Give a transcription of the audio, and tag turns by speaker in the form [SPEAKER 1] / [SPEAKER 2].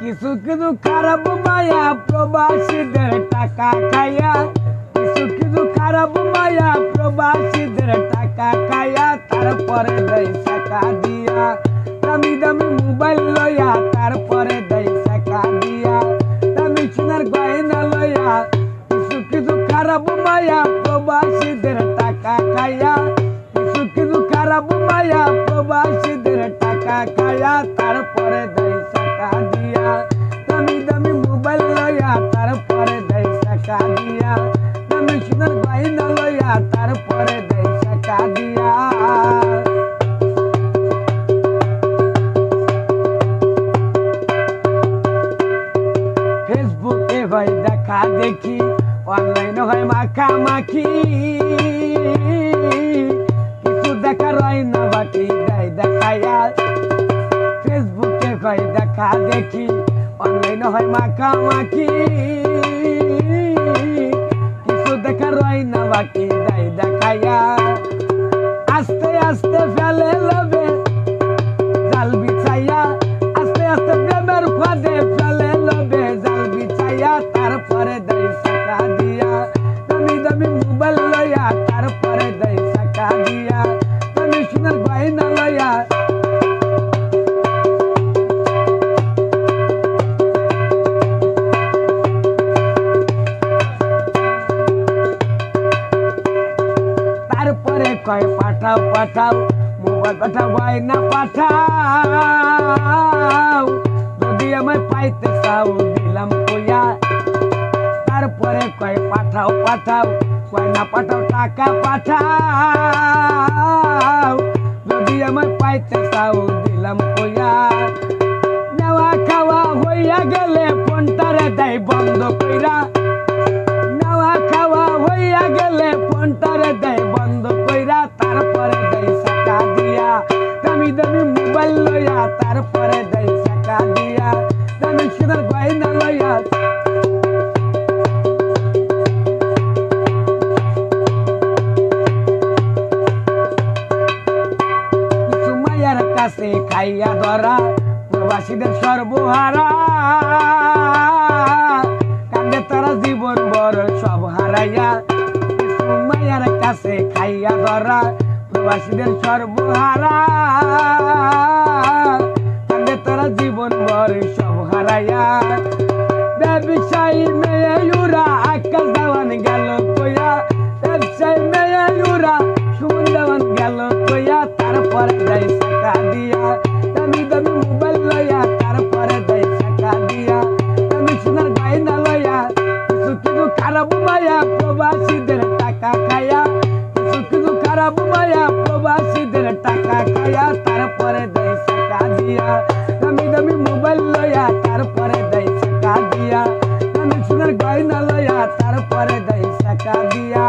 [SPEAKER 1] কিছু কিছু খারাপ মায়া, প্রবাসীদের টাকা খায়া। কিছু কিছু খারাপ মায়া, প্রবাসীদের টাকা খায়া। তারপরে দেয় টাকা দিয়া। দামি দামি মোবাইল লয়া, তারপরে দেয় টাকা দিয়া। দামি সোনার গয়না লয়া কিছু কিছু খারাপ মায়া, প্রবাসীদের টাকা খায়া। কিছু কিছু খারাপ মায়া দেয়। টাকা দিয়া ফেসবুকে হয় দেখা দেখি অনলাইনে হয় মাখামাখি। কিছু দেখার হয় না, বাকি দেয় দেখায়া ফেসবুকে হয় দেখা দেখি অনলাইনে হয় মাখামাখি। কয় পাঠাও পাঠাও মোবাইল পাঠাও না পাঠাও যদি আমায় পাইতে চাও দিলাম কইয়া তারপরে কয় পাঠাও পাঠাও কয় না পাঠাও টাকা পাঠাও যদি আমায় পাইতে চাও দিলাম কইয়া নেওয়া খাওয়া হইয়া গেলে ফোনটারে দেয় বন্ধ কইরা নেওয়া খাওয়া হইয়া গেলে ফোনটারে দেয় বন্ধ লইয়া তারপরে দেয় টাকা দিয়া দামি সোনার গয়না লইয়া। মায়ের কাছে খাইয়া ধরা, প্রবাসীদের সর্বহারা। কান্দে তারা জীবন বড় সব হারাইয়া। কাছে খাইয়া ধরা, প্রবাসীদের সর্বহারা। ya Bebişeğime yura Akkaz davan gelip koya Bebişeğime yura Şumun davan gelip koya Tarı para day saka diya Demi demi muballa ya Tarı para day saka diya Demi şunar gayna loya Sukidu karabuma ya Probasi der taka kaya Sukidu karabuma ya Probasi der taka kaya Tarı তারপরে দেয় সাকা দিয়া।